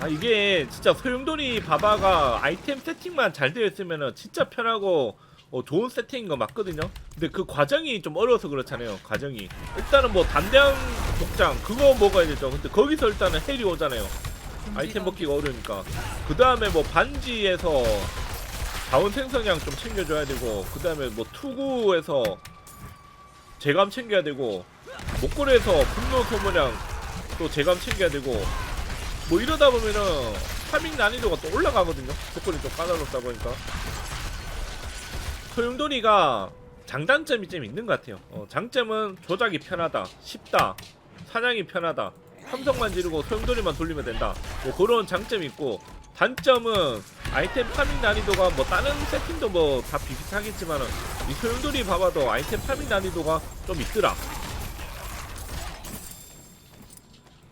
아 이게 진짜 소용돌이 바바가 아이템 세팅만 잘 되어 있으면은 진짜 편하고 어, 좋은 세팅인 거 맞거든요. 근데 그 과정이 좀 어려워서 그렇잖아요. 과정이 일단은 뭐 단량 복장 그거 먹어야 되죠. 근데 거기서 일단은 헬이 오잖아요. 아이템 먹기가 어려우니까 그 다음에 뭐 반지에서 자원 생성량 좀 챙겨줘야 되고 그 다음에 뭐 투구에서 재감 챙겨야 되고 목걸이에서 분노 소모량 또 재감 챙겨야 되고 뭐 이러다 보면은 파밍 난이도가 또 올라가거든요. 조건이 좀 까다롭다 보니까. 소용돌이가 장단점이 좀 있는 것 같아요. 어, 장점은 조작이 편하다 쉽다 사냥이 편하다. 함성만 지르고 소용돌이만 돌리면 된다. 뭐 그런 장점이 있고 단점은 아이템 파밍 난이도가 뭐 다른 세팅도 뭐 다 비슷하겠지만은 이 소용돌이 봐봐도 아이템 파밍 난이도가 좀 있더라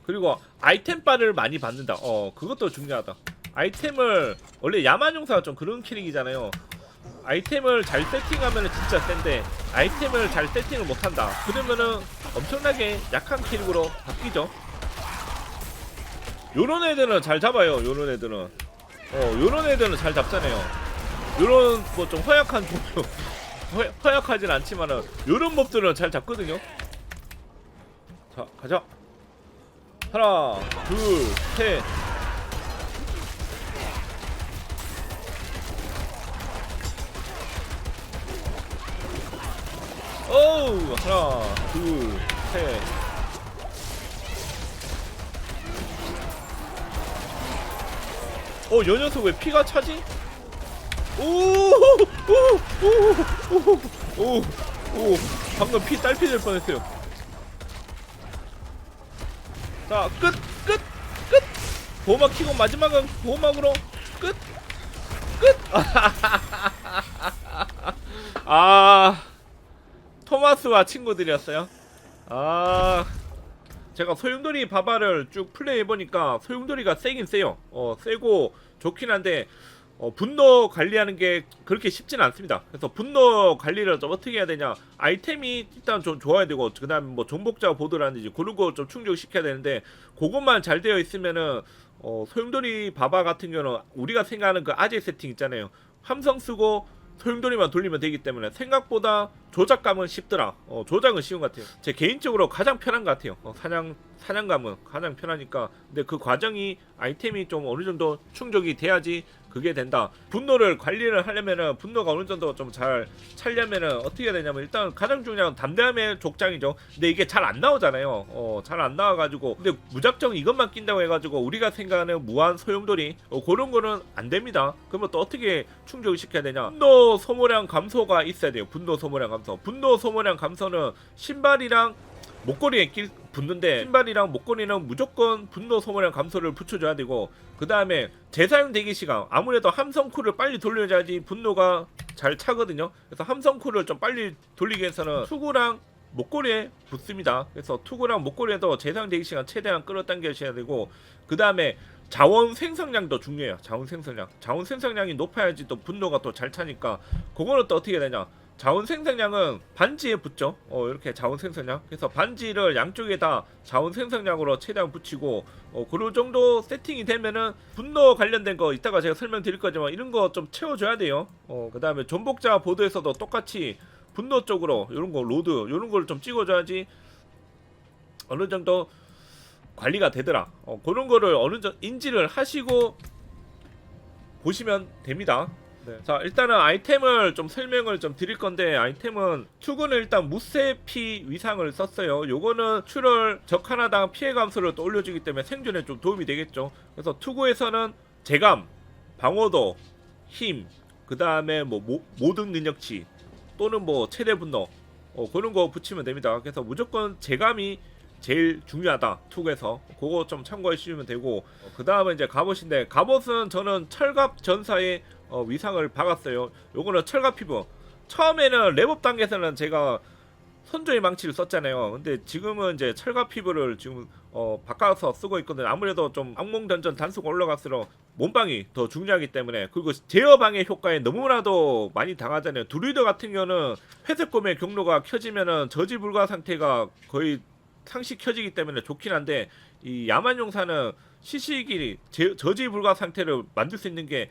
그리고 아이템 바를 많이 받는다. 어 그것도 중요하다. 아이템을 원래 야만용사가 좀 그런 캐릭이잖아요. 아이템을 잘 세팅하면 진짜 센데 아이템을 잘 세팅을 못한다. 그러면은 엄청나게 약한 캐릭으로 바뀌죠. 요런 애들은 잘 잡아요 요런 애들은. 어 요런 애들은 잘 잡잖아요. 요런 뭐 좀 허약한 종류 허, 허약하진 않지만은 요런 몹들은 잘 잡거든요. 자 가자 하나 둘셋 어우 하나 둘셋 어, 여 녀석 왜 피가 차지? 오, 오, 오, 오, 오, 오, 방금 피 딸피 될 뻔했어요. 자, 끝, 끝, 끝. 보호막 키고 마지막은 보호막으로 끝, 끝. 아, 토마스와 친구들이었어요. 아. 제가 소용돌이 바바를 쭉 플레이해 보니까 소용돌이가 세긴 세요. 어 세고 좋긴 한데 어, 분노 관리하는 게 그렇게 쉽진 않습니다. 그래서 분노 관리를 좀 어떻게 해야 되냐? 아이템이 일단 좀 좋아야 되고 그다음에 뭐 종복자 보드라든지 그런 거 좀 충족시켜야 되는데 그것만 잘 되어 있으면은 어, 소용돌이 바바 같은 경우는 우리가 생각하는 그 아재 세팅 있잖아요. 함성 쓰고 소용돌이만 돌리면 되기 때문에 생각보다 조작감은 쉽더라. 어, 조작은 쉬운 것 같아요. 제 개인적으로 가장 편한 것 같아요. 어, 사냥 사냥감은 가장 편하니까. 근데 그 과정이 아이템이 좀 어느 정도 충족이 돼야지 그게 된다. 분노를 관리를 하려면은 분노가 어느 정도 좀잘 차려면은 어떻게 해야 되냐면 일단 가장 중요한 건 담대함의 족장이죠. 근데 이게 잘 안 나오잖아요. 어, 잘 안 나와가지고 근데 무작정 이것만 낀다고 해가지고 우리가 생각하는 무한 소용돌이 어, 그런 거는 안 됩니다. 그러면 또 어떻게 충족을 시켜야 되냐? 분노 소모량 감소가 있어야 돼요. 분노 소모량 감소. 분노 소모량 감소는 신발이랑 목걸이에 낄 붙는데 신발이랑 목걸이는 무조건 분노 소모량 감소를 붙여줘야 되고 그 다음에 재사용 대기 시간. 아무래도 함성 쿨을 빨리 돌려야지 분노가 잘 차거든요. 그래서 함성 쿨을 좀 빨리 돌리기 위해서는 투구랑 목걸이에 붙습니다. 그래서 투구랑 목걸이에도 재사용 대기 시간 최대한 끌어당겨셔야 되고 그 다음에 자원 생성량도 중요해요. 자원 생성량. 자원 생성량이 높아야지 또 분노가 또 잘 차니까. 그거는 또 어떻게 되냐 자원 생성량은 반지에 붙죠. 어, 이렇게 자원 생성량. 그래서 반지를 양쪽에다 자원 생성량으로 최대한 붙이고, 어, 그런 정도 세팅이 되면은 분노 관련된 거 이따가 제가 설명드릴 거지만 이런 거 좀 채워줘야 돼요. 어, 그 다음에 전복자 보드에서도 똑같이 분노 쪽으로 이런 거 로드 이런 걸 좀 찍어줘야지 어느 정도 관리가 되더라. 어, 그런 거를 어느 정도 인지를 하시고 보시면 됩니다. 네. 자 일단은 아이템을 좀 설명을 좀 드릴 건데 아이템은 투구는 일단 무쇠피 위상을 썼어요. 요거는 출혈 적 하나당 피해 감소를 또 올려주기 때문에 생존에 좀 도움이 되겠죠. 그래서 투구에서는 재감 방어도 힘 그 다음에 뭐 모, 모든 능력치 또는 뭐 최대 분노 어, 그런 거 붙이면 됩니다. 그래서 무조건 재감이 제일 중요하다 투구에서. 그거 좀 참고해 주시면 되고. 어, 그 다음에 이제 갑옷인데 갑옷은 저는 철갑 전사의 어, 위상을 박았어요. 요거는 철갑 피부. 처음에는 랩업 단계에서는 제가 선조의 망치를 썼잖아요. 근데 지금은 이제 철갑 피부를 지금 어, 바꿔서 쓰고 있거든요. 아무래도 좀 악몽 던전 단수가 올라갈수록 몸빵이 더 중요하기 때문에 그리고 제어 방해 효과에 너무나도 많이 당하잖아요. 드루이더 같은 경우는 회색 검의 경로가 켜지면은 저지 불가 상태가 거의 상시 켜지기 때문에 좋긴 한데 이 야만 용사는 시식이 제- 저지 불가 상태를 만들 수 있는 게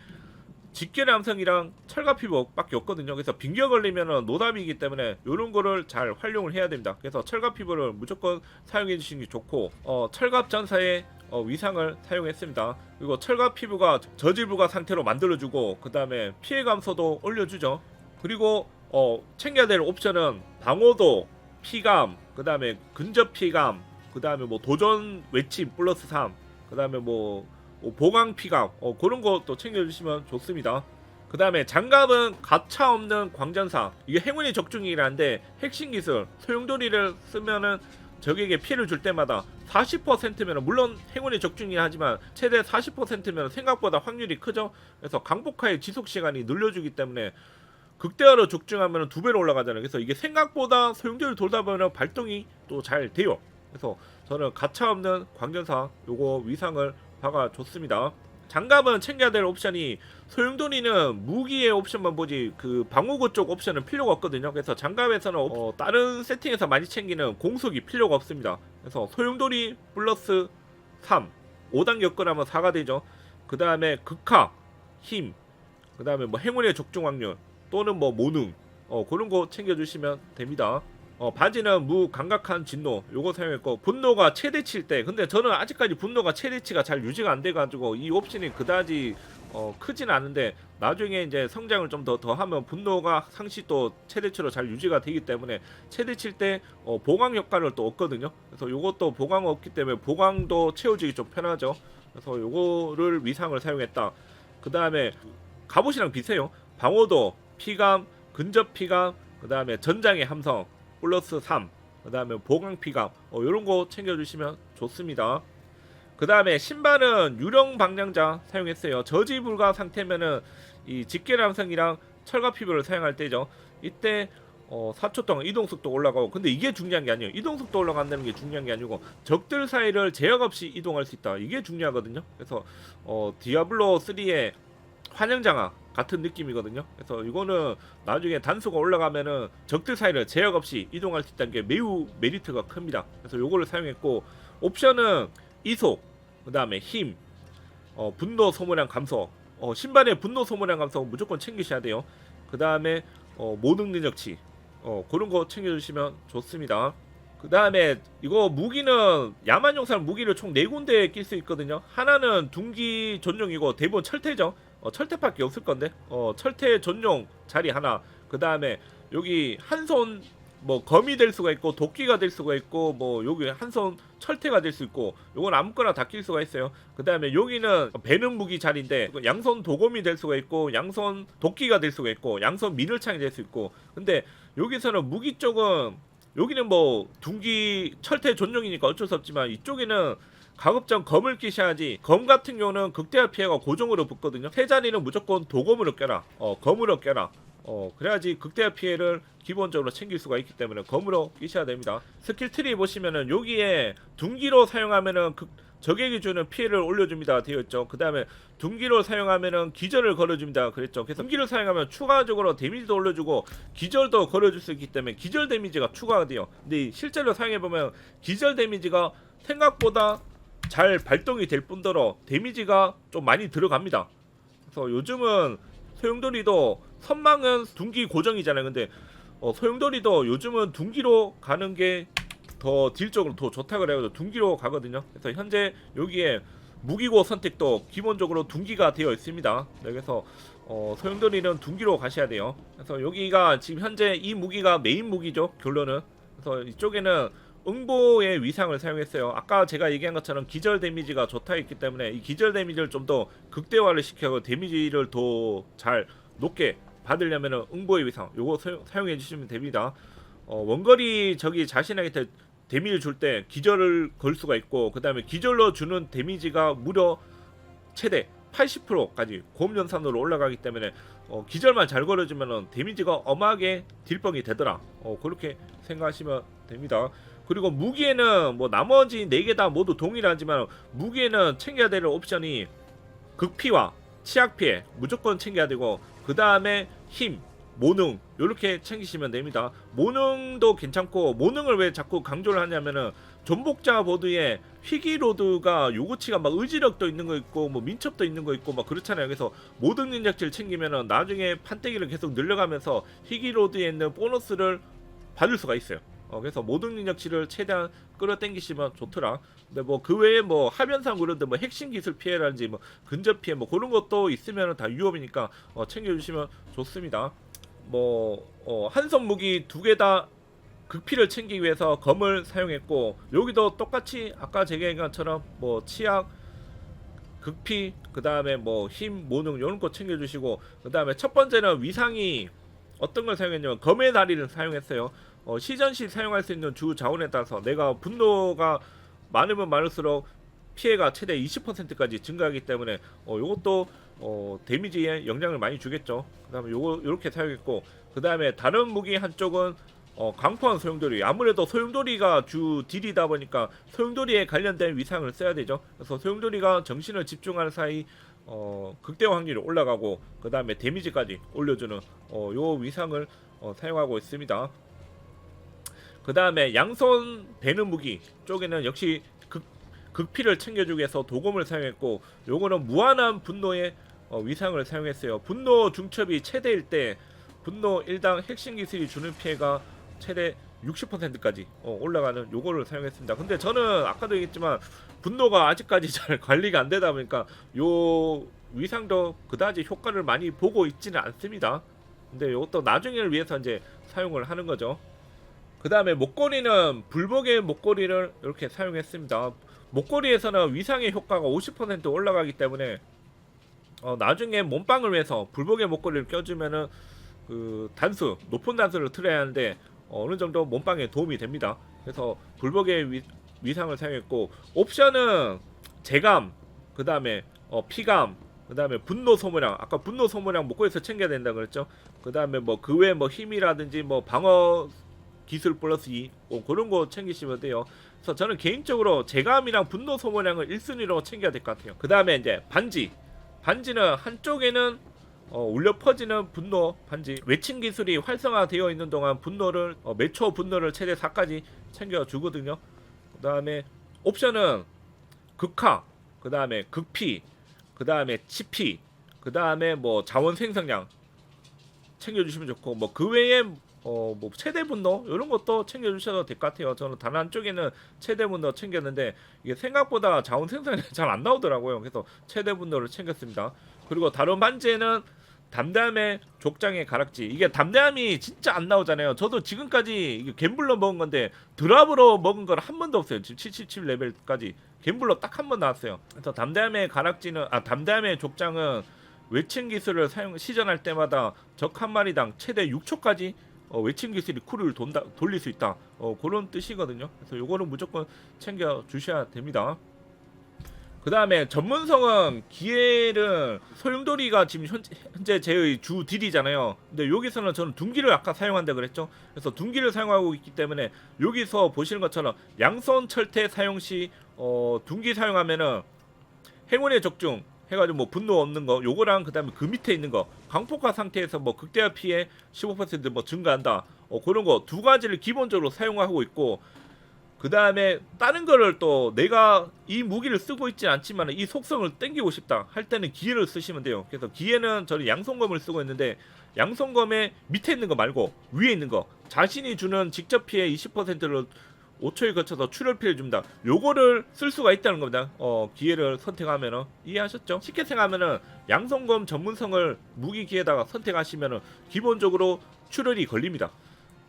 직결 함성이랑 철갑 피복밖에 없거든요. 그래서 빙겨 걸리면은 노답이기 때문에 이런 거를 잘 활용을 해야 됩니다. 그래서 철갑 피복을 무조건 사용해 주시는 게 좋고 어, 철갑 전사의 어, 위상을 사용했습니다. 그리고 철갑 피부가 저질부가 상태로 만들어주고 그 다음에 피해 감소도 올려주죠. 그리고 어, 챙겨야 될 옵션은 방어도, 피감, 그 다음에 근접 피감, 그 다음에 뭐 도전 외침 플러스 3, 그 다음에 뭐, 뭐 보강 피감, 어, 그런 것도 챙겨주시면 좋습니다. 그 다음에 장갑은 가차 없는 광전사. 이게 행운의 적중이라는데 핵심 기술 소용돌이를 쓰면은 적에게 피해를 줄 때마다 40%면 물론 행운의 적중이긴 하지만 최대 40%면 생각보다 확률이 크죠. 그래서 강복하의 지속 시간이 늘려주기 때문에 극대화로 적중하면 두 배로 올라가잖아요. 그래서 이게 생각보다 소용돌이 돌다 보면 발동이 또 잘 돼요. 그래서 저는 가차 없는 광전사 요거 위상을 박아줬습니다 장갑은 챙겨야 될 옵션이 소용돌이는 무기의 옵션만 보지 그 방어구 쪽 옵션은 필요가 없거든요. 그래서 장갑에서는 어, 다른 세팅에서 많이 챙기는 공속이 필요가 없습니다. 그래서 소용돌이 플러스 3 5단계 업그레이드하면 4가 되죠. 그 다음에 극하 힘, 그 다음에 뭐 행운의 적중 확률 또는 뭐 모능 어 그런 거 챙겨주시면 됩니다. 어 바지는 무감각한 진노. 요거 사용했고 분노가 최대치일 때. 근데 저는 아직까지 분노가 최대치가 잘 유지가 안 돼가지고 이 옵션이 그다지 어 크진 않은데 나중에 이제 성장을 좀 더 더 하면 분노가 상시 또 최대치로 잘 유지가 되기 때문에 최대치일 때 어, 보강 효과를 또 얻거든요. 그래서 요것도 보강 없기 때문에 보강도 채워지기 좀 편하죠. 그래서 요거를 위상을 사용했다. 그 다음에 갑옷이랑 비슷해요. 방어도 피감 근접 피감 그 다음에 전장의 함성 플러스 3. 그 다음에 보강 피감. 어, 요런 거 챙겨주시면 좋습니다. 그 다음에 신발은 유령 방향자 사용했어요. 저지 불가 상태면은 이 직계람성이랑 철갑 피부를 사용할 때죠. 이때 어, 4초 동안 이동 속도 올라가고 근데 이게 중요한 게 아니에요. 이동 속도 올라간다는 게 중요한 게 아니고 적들 사이를 제약 없이 이동할 수 있다. 이게 중요하거든요. 그래서 어, 디아블로 3의 환영장화 같은 느낌이거든요. 그래서 이거는 나중에 단수가 올라가면은 적들 사이를 제약 없이 이동할 수 있다는 게 매우 메리트가 큽니다. 그래서 요거를 사용했고 옵션은 이속, 그 다음에 힘, 어, 분노 소모량 감소, 어, 신발의 분노 소모량 감소 무조건 챙기셔야 돼요. 그 다음에 어, 모능 능력치, 어, 그런 거 챙겨주시면 좋습니다. 그 다음에 이거 무기는 야만용사는 무기를 총네 군데 낄수 있거든요. 하나는 둔기 전용이고 대부분 철퇴죠. 어, 철퇴밖에 없을 건데 어, 철퇴 전용 자리 하나. 그 다음에 여기 한 손 뭐 검이 될 수가 있고 도끼가 될 수가 있고 뭐 여기 한 손 철퇴가 될 수 있고 요건 아무거나 다 낄 수가 있어요. 그 다음에 여기는 배는 무기 자리인데 양손 도검이 될 수가 있고 양손 도끼가 될 수가 있고 양손 미늘창이 될 수 있고 근데 여기서는 무기 쪽은 여기는 뭐 둔기 철퇴 전용이니까 어쩔 수 없지만 이쪽에는 가급적 검을 끼셔야지. 검 같은 경우는 극대화 피해가 고정으로 붙거든요. 세 자리는 무조건 도검으로 껴라. 어 검으로 껴라. 어 그래야지 극대화 피해를 기본적으로 챙길 수가 있기 때문에 검으로 끼셔야 됩니다. 스킬 트리 보시면은 여기에 둔기로 사용하면은 극 적에게 주는 피해를 올려줍니다. 되어 있죠. 그 다음에 둔기로 사용하면은 기절을 걸어줍니다. 그랬죠. 그래서 둔기를 사용하면 추가적으로 데미지도 올려주고 기절도 걸어줄 수 있기 때문에 기절 데미지가 추가가 돼요. 근데 실제로 사용해보면 기절 데미지가 생각보다 잘 발동이 될 뿐더러 데미지가 좀 많이 들어갑니다 그래서 요즘은 소용돌이도 선망은 둔기 고정이잖아요 근데 어, 소용돌이도 요즘은 둔기로 가는 게 더 딜적으로 더 좋다 그래가지고 둔기로 가거든요. 그래서 현재 여기에 무기고 선택도 기본적으로 둔기가 되어 있습니다. 네, 그래서 어, 소용돌이는 둔기로 가셔야 돼요. 그래서 여기가 지금 현재 이 무기가 메인 무기죠. 결론은 그래서 이쪽에는 응보의 위상을 사용했어요. 아까 제가 얘기한 것처럼 기절 데미지가 좋다 했기 때문에 이 기절 데미지를 좀 더 극대화를 시켜서 데미지를 더 잘 높게 받으려면은 응보의 위상 요거 사용, 사용해 주시면 됩니다. 어, 원거리 적이 자신에게 데, 데미를 줄 때 기절을 걸 수가 있고 그 다음에 기절로 주는 데미지가 무려 최대 80%까지 고음연산으로 올라가기 때문에 어, 기절만 잘 걸어주면 데미지가 어마하게 딜뻥이 되더라 어, 그렇게 생각하시면 됩니다 그리고 무기에는 뭐 나머지 4개 다 모두 동일하지만 무기에는 챙겨야 될 옵션이 극피와 치약피해 무조건 챙겨야 되고 그 다음에 힘 모능 이렇게 챙기시면 됩니다. 모능도 괜찮고 모능을 왜 자꾸 강조를 하냐면은 전복자 보드에 희귀 로드가 요구치가 막 의지력도 있는 거 있고 뭐 민첩도 있는 거 있고 막 그렇잖아요. 그래서 모든 능력치를 챙기면은 나중에 판때기를 계속 늘려가면서 희귀 로드에 있는 보너스를 받을 수가 있어요. 어, 그래서 모든 능력치를 최대한 끌어당기시면 좋더라. 근데 뭐 그 외에 뭐 하면상 그런데 뭐 핵심 기술 피해라든지 뭐 근접 피해 뭐 그런 것도 있으면 다 위험이니까 어, 챙겨주시면 좋습니다. 뭐 어, 한성 무기 두 개 다 극피를 챙기기 위해서 검을 사용했고 여기도 똑같이 아까 제가 얘기한 것처럼 뭐 치약 극피 그 다음에 뭐 힘 모능 이런 거 챙겨주시고 그 다음에 첫 번째는 위상이 어떤 걸 사용했냐면 검의 다리를 사용했어요. 어, 시전 시 사용할 수 있는 주 자원에 따라서 내가 분노가 많으면 많을수록 피해가 최대 20%까지 증가하기 때문에 어, 요것도 어, 데미지에 영향을 많이 주겠죠. 그다음에 요거 요렇게 사용했고 그다음에 다른 무기 한쪽은 어, 강포한 소용돌이 아무래도 소용돌이가 주 딜이다 보니까 소용돌이에 관련된 위상을 써야 되죠. 그래서 소용돌이가 정신을 집중하는 사이 어, 극대화 확률이 올라가고 그 다음에 데미지까지 올려주는 어, 요 위상을 어, 사용하고 있습니다. 그 다음에 양손 배는 무기 쪽에는 역시 극, 극피를 챙겨주기 위해서 도검을 사용했고 요거는 무한한 분노의 어, 위상을 사용했어요. 분노 중첩이 최대일 때 분노 1당 핵심 기술이 주는 피해가 최대 60%까지 어, 올라가는 요거를 사용했습니다. 근데 저는 아까도 얘기했지만 분노가 아직까지 잘 관리가 안 되다 보니까 요 위상도 그다지 효과를 많이 보고 있지는 않습니다. 근데 이것도 나중에를 위해서 이제 사용을 하는 거죠. 그 다음에 목걸이는 불복의 목걸이를 이렇게 사용했습니다. 목걸이에서는 위상의 효과가 50% 올라가기 때문에 어, 나중에 몸빵을 위해서 불복의 목걸이를 껴주면은 그 단수 높은 단수를 틀어야 하는데 어, 어느 정도 몸빵에 도움이 됩니다. 그래서 불복의 위, 위상을 사용했고 옵션은 재감 그 다음에 어, 피감 그 다음에 분노 소모량 아까 분노 소모량 목걸이에서 챙겨야 된다 그랬죠. 그 다음에 뭐 그외뭐 힘이라든지 뭐 방어 기술 플러스 2 뭐 그런 거 챙기시면 돼요. 그래서 저는 개인적으로 재감이랑 분노 소모량을 1순위로 챙겨야 될 것 같아요. 그 다음에 이제 반지 반지는 한쪽에는 어, 울려 퍼지는 분노 반지 외침 기술이 활성화되어 있는 동안 분노를 어, 매초 분노를 최대 4까지 챙겨 주거든요. 그 다음에 옵션은 극화, 그 다음에 극피, 그 다음에 치피, 그 다음에 뭐 자원 생성량 챙겨주시면 좋고 뭐 그 외에 어뭐 최대 분노 이런 것도 챙겨주셔도 될 것 같아요. 저는 단 한쪽에는 최대 분노 챙겼는데 이게 생각보다 자원 생성이 잘 안 나오더라고요. 그래서 최대 분노를 챙겼습니다. 그리고 다른 반지에는 담담의 족장의 가락지 이게 담담이 진짜 안 나오잖아요. 저도 지금까지 갬블러 먹은 건데 드랍으로 먹은 건 한 번도 없어요. 지금 777 레벨까지 갬블러 딱 한 번 나왔어요. 그래서 담담의 가락지는 아 담담의 족장은 외침 기술을 사용 시전할 때마다 적 한 마리당 최대 6초까지 어, 외침 기술이 쿨을 돈다, 돌릴 수 있다. 어, 그런 뜻이거든요. 그래서 요거는 무조건 챙겨 주셔야 됩니다. 그 다음에 전문성은 기회를 소용돌이가 지금 현재, 현재 제의 주 딜이잖아요. 근데 여기서는 저는 둔기를 아까 사용한다 그랬죠. 그래서 둔기를 사용하고 있기 때문에 여기서 보시는 것처럼 양손 철퇴 사용 시 어, 둔기 사용하면은 행운의 적중 해가지고 뭐 분노 없는 거 요거랑 그 다음에 그 밑에 있는 거 강폭화 상태에서 뭐 극대화 피해 15%뭐 증가한다 어 그런 거 두 가지를 기본적으로 사용하고 있고 그 다음에 다른 거를 또 내가 이 무기를 쓰고 있지 않지만 이 속성을 땡기고 싶다 할 때는 기회를 쓰시면 돼요. 그래서 기회는 저는 양손검을 쓰고 있는데 양손검의 밑에 있는 거 말고 위에 있는 거 자신이 주는 직접 피해 20%를 5초에 거쳐서 출혈 피해를 줍니다. 요거를 쓸 수가 있다는 겁니다. 어, 기회를 선택하면은 이해하셨죠? 쉽게 생각하면은 양손검 전문성을 무기 기에다가 선택하시면은 기본적으로 출혈이 걸립니다.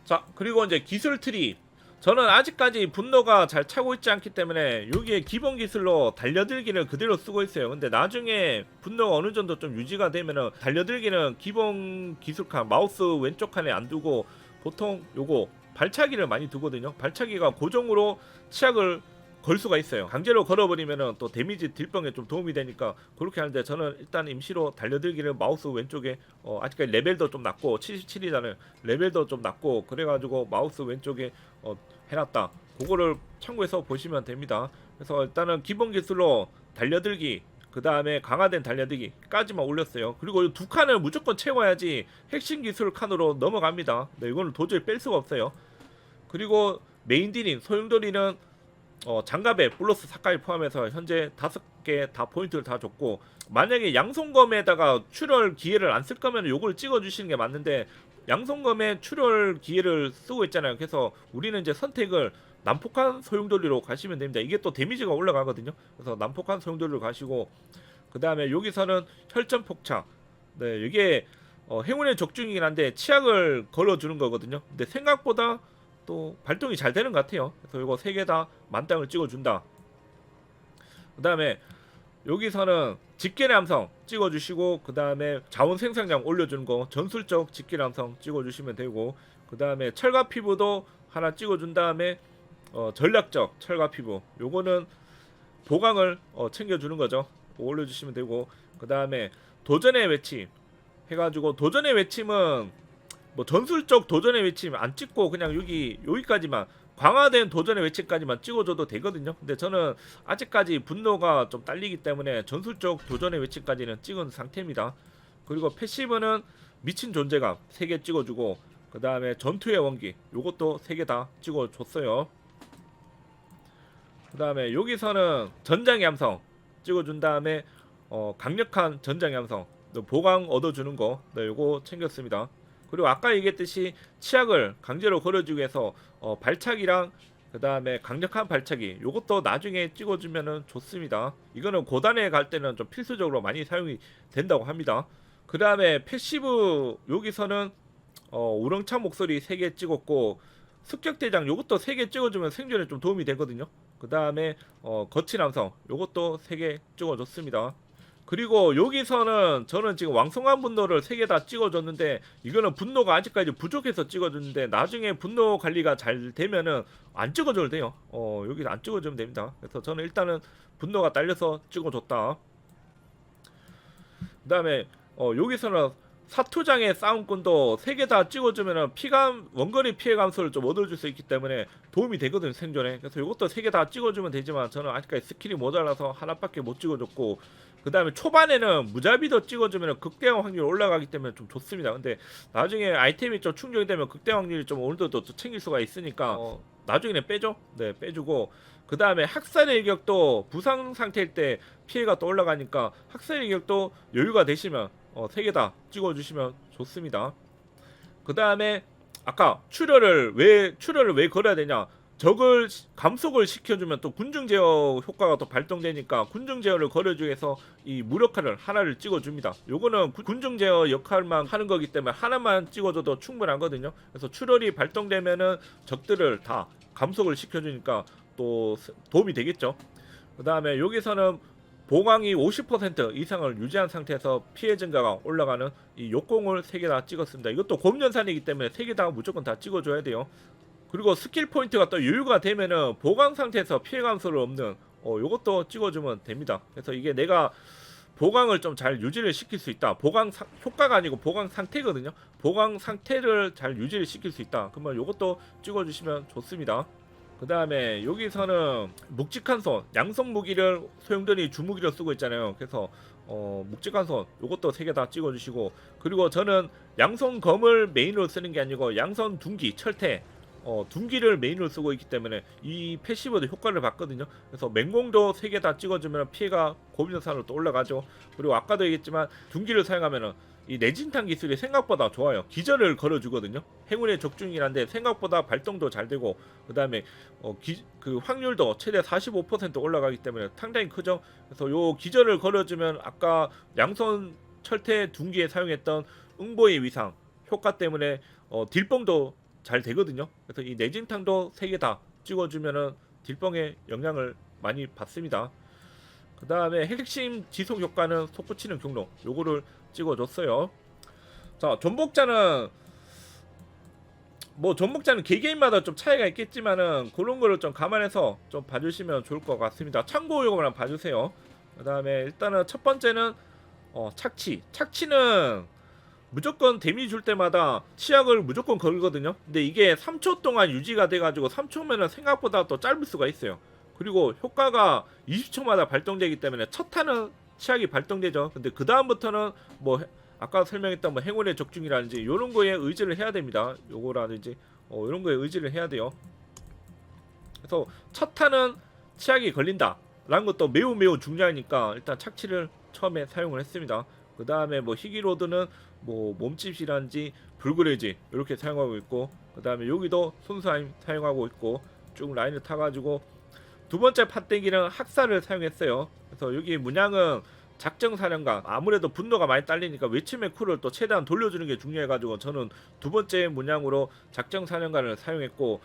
자, 그리고 이제 기술 트리 저는 아직까지 분노가 잘 차고 있지 않기 때문에 여기에 기본 기술로 달려들기를 그대로 쓰고 있어요. 근데 나중에 분노가 어느 정도 좀 유지가 되면은 달려들기는 기본 기술 칸 마우스 왼쪽 칸에 안 두고 보통 요거 발차기를 많이 두거든요. 발차기가 고정으로 치약을 걸 수가 있어요. 강제로 걸어버리면은 또 데미지 딜병에 좀 도움이 되니까 그렇게 하는데 저는 일단 임시로 달려들기를 마우스 왼쪽에 어, 아직까지 레벨도 좀 낮고 77이잖아요. 레벨도 좀 낮고 그래가지고 마우스 왼쪽에 어, 해놨다. 그거를 참고해서 보시면 됩니다. 그래서 일단은 기본 기술로 달려들기 그 다음에 강화된 달려들기까지만 올렸어요. 그리고 이두 칸을 무조건 채워야지 핵심 기술 칸으로 넘어갑니다. 네, 이거는 도저히 뺄 수가 없어요. 그리고 메인 딜인 소용돌이는 어, 장갑에 플러스 사까지 포함해서 현재 다섯 개 다 포인트를 다 줬고 만약에 양손검에다가 출혈 기회를 안 쓸 거면 요걸 찍어 주시는 게 맞는데 양손검에 출혈 기회를 쓰고 있잖아요. 그래서 우리는 이제 선택을 난폭한 소용돌이로 가시면 됩니다. 이게 또 데미지가 올라가거든요. 그래서 난폭한 소용돌이로 가시고 그 다음에 여기서는 혈전 폭착. 네, 이게 어, 행운의 적중이긴 한데 치약을 걸어주는 거거든요. 근데 생각보다 또 발동이 잘 되는 것 같아요. 그래서 이거 세 개 다 만땅을 찍어준다. 그 다음에 여기서는 집게의 함성 찍어주시고 그 다음에 자원 생산량 올려주는 거 전술적 집게의 함성 찍어주시면 되고 그 다음에 철갑 피부도 하나 찍어준 다음에 어, 전략적 철갑 피부 요거는 보강을 어, 챙겨주는 거죠. 올려주시면 되고 그 다음에 도전의 외침 해가지고 도전의 외침은 뭐 전술적 도전의 외침 안 찍고 그냥 여기 여기까지만 강화된 도전의 외침까지만 찍어줘도 되거든요. 근데 저는 아직까지 분노가 좀 딸리기 때문에 전술적 도전의 외침까지는 찍은 상태입니다. 그리고 패시브는 미친 존재감 3개 찍어주고 그 다음에 전투의 원기 요것도 3개 다 찍어줬어요. 그 다음에 여기서는 전장의 함성 찍어준 다음에 어, 강력한 전장의 함성 또 보강 얻어주는 거 네, 요거 챙겼습니다. 그리고 아까 얘기했듯이 치약을 강제로 걸어주기 위해서 어, 발차기랑 그 다음에 강력한 발차기 요것도 나중에 찍어주면은 좋습니다. 이거는 고단에 갈 때는 좀 필수적으로 많이 사용이 된다고 합니다. 그 다음에 패시브 여기서는 어, 우렁찬 목소리 3개 찍었고 습격대장 요것도 3개 찍어주면 생존에 좀 도움이 되거든요. 그 다음에 어, 거친 함성 요것도 3개 찍어줬습니다. 그리고 여기서는 저는 지금 왕성한 분노를 3개 다 찍어줬는데 이거는 분노가 아직까지 부족해서 찍어줬는데 나중에 분노 관리가 잘 되면은 안 찍어줘도 돼요. 어 여기 안 찍어주면 됩니다. 그래서 저는 일단은 분노가 딸려서 찍어줬다. 그 다음에 어 여기서는 사투장의 싸움꾼도 3개 다 찍어주면은 피감 원거리 피해 감소를 좀 얻어줄 수 있기 때문에 도움이 되거든 생존에. 그래서 이것도 3개 다 찍어주면 되지만 저는 아직까지 스킬이 모자라서 하나밖에 못 찍어줬고 그 다음에 초반에는 무자비도 찍어주면 극대화 확률이 올라가기 때문에 좀 좋습니다. 근데 나중에 아이템이 좀 충족이 되면 극대화 확률이 좀 정도 또 챙길 수가 있으니까 어, 나중에는 빼죠? 네 빼주고. 그 다음에 학살의 일격도 부상 상태일 때 피해가 또 올라가니까 학살의 일격도 여유가 되시면 어, 세개다 찍어주시면 좋습니다. 그 다음에 아까 출혈을 왜 출혈을 왜 걸어야 되냐? 적을 시- 감속을 시켜주면 또 군중 제어 효과가 또 발동되니까 군중 제어를 걸어주기 위해서 이 무력화를 하나를 찍어줍니다. 요거는 구- 군중 제어 역할만 하는 거기 때문에 하나만 찍어줘도 충분하거든요. 그래서 출혈이 발동되면은 적들을 다 감속을 시켜주니까 또 스- 도움이 되겠죠. 그 다음에 여기서는 보강이 50% 이상을 유지한 상태에서 피해 증가가 올라가는 이 욕공을 3개 다 찍었습니다. 이것도 곰연산이기 때문에 3개 다 무조건 다 찍어줘야 돼요. 그리고 스킬 포인트가 또 여유가 되면은 보강 상태에서 피해 감소를 없는 어 요것도 찍어주면 됩니다. 그래서 이게 내가 보강을 좀 잘 유지를 시킬 수 있다. 보강 상, 효과가 아니고 보강 상태거든요. 보강 상태를 잘 유지를 시킬 수 있다. 그러면 요것도 찍어주시면 좋습니다. 그 다음에 여기서는 묵직한 손, 양손 무기를 소용돌이 주무기로 쓰고 있잖아요. 그래서 어, 묵직한 손, 요것도 세 개 다 찍어주시고 그리고 저는 양손 검을 메인으로 쓰는 게 아니고 양손 둔기, 철퇴, 어, 둔기를 메인으로 쓰고 있기 때문에 이 패시브도 효과를 받거든요. 그래서 맹공도 세 개 다 찍어주면 피해가 고민산으로 또 올라가죠. 그리고 아까도 얘기했지만 둔기를 사용하면은 이 내진탕 기술이 생각보다 좋아요. 기절을 걸어주거든요. 행운의 적중이란데 생각보다 발동도 잘 되고 그 다음에 어, 기, 그 확률도 최대 45% 올라가기 때문에 상당히 크죠. 그래서 요 기절을 걸어주면 아까 양손 철퇴 둔기에 사용했던 응보의 위상 효과 때문에 어, 딜뻥도 잘 되거든요. 그래서 이 내진탕도 세 개 다 찍어주면은 딜뻥에 영향을 많이 받습니다. 그 다음에 핵심 지속 효과는 솟구치는 경로 요거를 찍어줬어요. 자 전복자는 뭐 전복자는 개개인마다 좀 차이가 있겠지만은 그런 거를 좀 감안해서 좀 봐주시면 좋을 것 같습니다. 참고 요거만 봐주세요. 그 다음에 일단은 첫 번째는 어, 착취. 착취는 무조건 데미지 줄 때마다 치약을 무조건 걸거든요. 근데 이게 3초 동안 유지가 돼가지고 3초면은 생각보다 또 짧을 수가 있어요. 그리고 효과가 20초마다 발동되기 때문에 첫 탄은 치약이 발동되죠. 근데 그 다음부터는 뭐 해- 아까 설명했던 뭐 행운의 적중이라든지 이런 거에 의지를 해야 됩니다. 요거라든지 어, 이런 거에 의지를 해야 돼요. 그래서 첫 탄은 치약이 걸린다 라는 것도 매우 매우 중요하니까 일단 착취를 처음에 사용을 했습니다 그 다음에 뭐 희귀로드는 뭐 몸집이란지 불그레지 이렇게 사용하고 있고 그 다음에 여기도 손수임 사용하고 있고 쭉 라인을 타가지고 두 번째 판때기는 학살을 사용했어요 그래서 여기 문양은 작정 사령관 아무래도 분노가 많이 딸리니까 외침의 쿨을 또 최대한 돌려주는 게 중요해가지고 저는 두 번째 문양으로 작정 사령관을 사용했고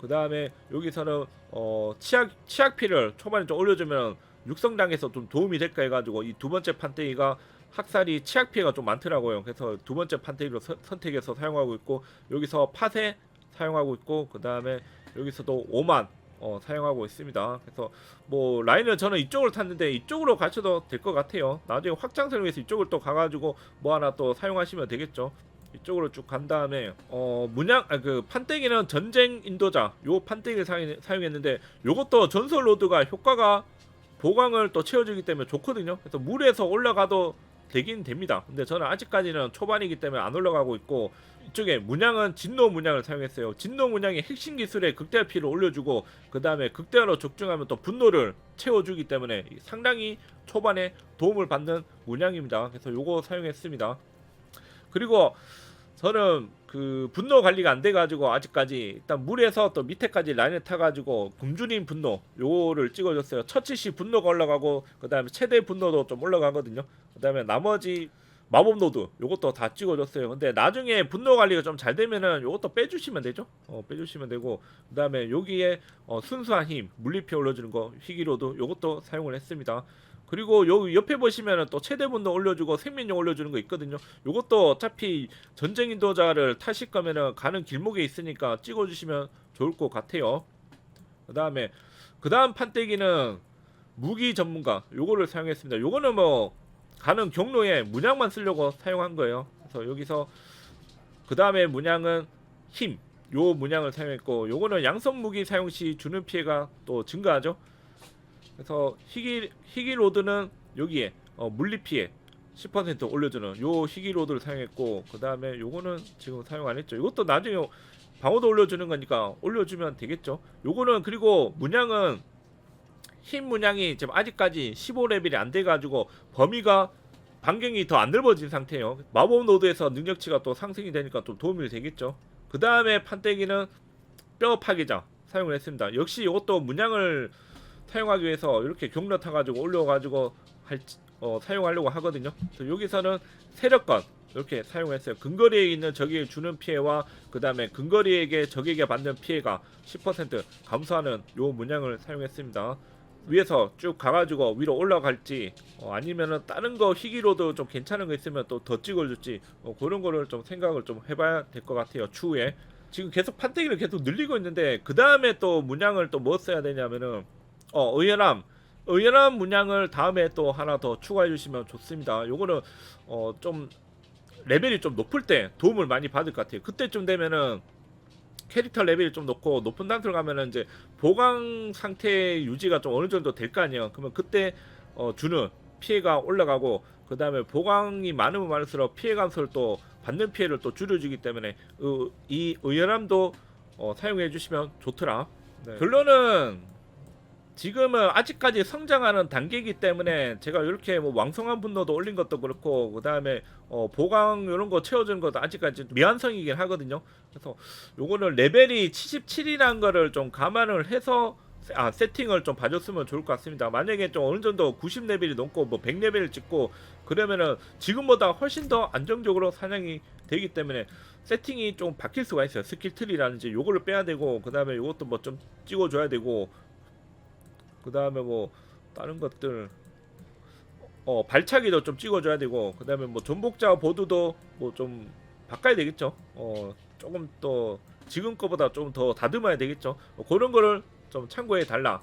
그 다음에 여기서는 어 치약 치약피를 초반에 좀 올려주면 육성당에서 좀 도움이 될까 해가지고 이 두 번째 판때기가 학살이 치약 피해가 좀 많더라고요. 그래서 두 번째 판때기로 서- 선택해서 사용하고 있고 여기서 파세 사용하고 있고 그 다음에 여기서도 5만 어, 사용하고 있습니다. 그래서 뭐 라인을 저는 이쪽으로 탔는데 이쪽으로 가셔도 될 것 같아요. 나중에 확장선을 위해서 이쪽을 또 가가지고 뭐 하나 또 사용하시면 되겠죠. 이쪽으로 쭉 간 다음에 어 문양 아, 그 판때기는 전쟁 인도자 요 판때기를 사용, 사용했는데 요것도 전설 로드가 효과가 보강을 또 채워주기 때문에 좋거든요. 그래서 물에서 올라가도 되긴 됩니다. 근데 저는 아직까지는 초반이기 때문에 안 올라가고 있고 이쪽에 문양은 진노 문양을 사용했어요. 진노 문양이 핵심 기술에 극대화 피를 올려주고 그 다음에 극대화로 적중하면 또 분노를 채워주기 때문에 상당히 초반에 도움을 받는 문양입니다. 그래서 요거 사용했습니다. 그리고 저는 그 분노 관리가 안 돼가지고 아직까지 일단 물에서 또 밑에까지 라인을 타가지고 굶주린 분노 요거를 찍어줬어요. 처치시 분노가 올라가고 그 다음에 최대 분노도 좀 올라가거든요. 그 다음에 나머지 마법 노드 요것도 다 찍어줬어요. 근데 나중에 분노 관리가 좀 잘 되면은 요것도 빼주시면 되죠. 어 빼주시면 되고 그 다음에 여기에 어, 순수한 힘 물리피 올려주는 거 희귀로드 요것도 사용을 했습니다. 그리고 여기 옆에 보시면은 또 최대 분노 올려주고 생명력 올려주는 거 있거든요. 요것도 어차피 전쟁 인도자를 타실 거면은 가는 길목에 있으니까 찍어주시면 좋을 것 같아요. 그 다음에 그 다음 판때기는 무기 전문가 요거를 사용했습니다. 요거는 뭐 가는 경로에 문양만 쓰려고 사용한 거예요. 그래서 여기서 그 다음에 문양은 힘. 요 문양을 사용했고 요거는 양성 무기 사용 시 주는 피해가 또 증가하죠. 그래서 희귀 희귀 로드는 여기에 어, 물리 피해 10% 올려주는 요 희귀 로드를 사용했고 그 다음에 요거는 지금 사용 안 했죠. 이것도 나중에 방어도 올려주는 거니까 올려주면 되겠죠. 요거는 그리고 문양은 힘 문양이 지금 아직까지 15레벨이 안 돼가지고 범위가 반경이 더 안 넓어진 상태예요. 마법 노드에서 능력치가 또 상승이 되니까 좀 도움이 되겠죠. 그 다음에 판때기는 뼈 파괴자 사용을 했습니다. 역시 이것도 문양을 사용하기 위해서 이렇게 경로 타가지고 올려가지고 할, 어, 사용하려고 하거든요. 그래서 여기서는 세력권 이렇게 사용했어요. 근거리에 있는 적에게 주는 피해와 그 다음에 근거리에게 적에게 받는 피해가 10% 감소하는 요 문양을 사용했습니다. 위에서 쭉 가가지고 위로 올라갈지 어, 아니면은 다른 거 희귀로도 좀 괜찮은 거 있으면 또 더 찍어줄지 어, 그런 거를 좀 생각을 좀 해봐야 될 것 같아요 추후에 지금 계속 판때기를 계속 늘리고 있는데 그 다음에 또 문양을 또 뭐 써야 되냐면은 어 의연함 의연함 문양을 다음에 또 하나 더 추가해 주시면 좋습니다 요거는 어 좀 레벨이 좀 높을 때 도움을 많이 받을 것 같아요 그때쯤 되면은 캐릭터 레벨이 좀 높고 높은 단계로 가면은 이제 보강 상태 유지가 좀 어느 정도 될 거 아니에요. 그러면 그때 어, 주는 피해가 올라가고 그 다음에 보강이 많으면 많을수록 피해 감소를 또 받는 피해를 또 줄여주기 때문에 의- 이 의연함도 어, 사용해 주시면 좋더라. 네. 결론은 지금은 아직까지 성장하는 단계이기 때문에 제가 이렇게 뭐 왕성한 분노도 올린 것도 그렇고 그 다음에 어, 보강 이런 거 채워주는 것도 아직까지 미완성이긴 하거든요. 그래서 요거는 레벨이 77이라는 거를 좀 감안을 해서 세- 아 세팅을 좀 봐줬으면 좋을 것 같습니다. 만약에 좀 어느 정도 90레벨이 넘고 뭐 100레벨을 찍고 그러면은 지금보다 훨씬 더 안정적으로 사냥이 되기 때문에 세팅이 좀 바뀔 수가 있어요. 스킬 트리라든지 요거를 빼야 되고 그 다음에 요것도 뭐 좀 찍어줘야 되고 그 다음에 뭐 다른 것들 어 발차기도 좀 찍어줘야 되고 그 다음에 뭐 전복자 보드도 뭐 좀 바꿔야 되겠죠. 어 조금 더 지금 거보다 좀 더 다듬어야 되겠죠. 어, 그런 거를 좀 참고해 달라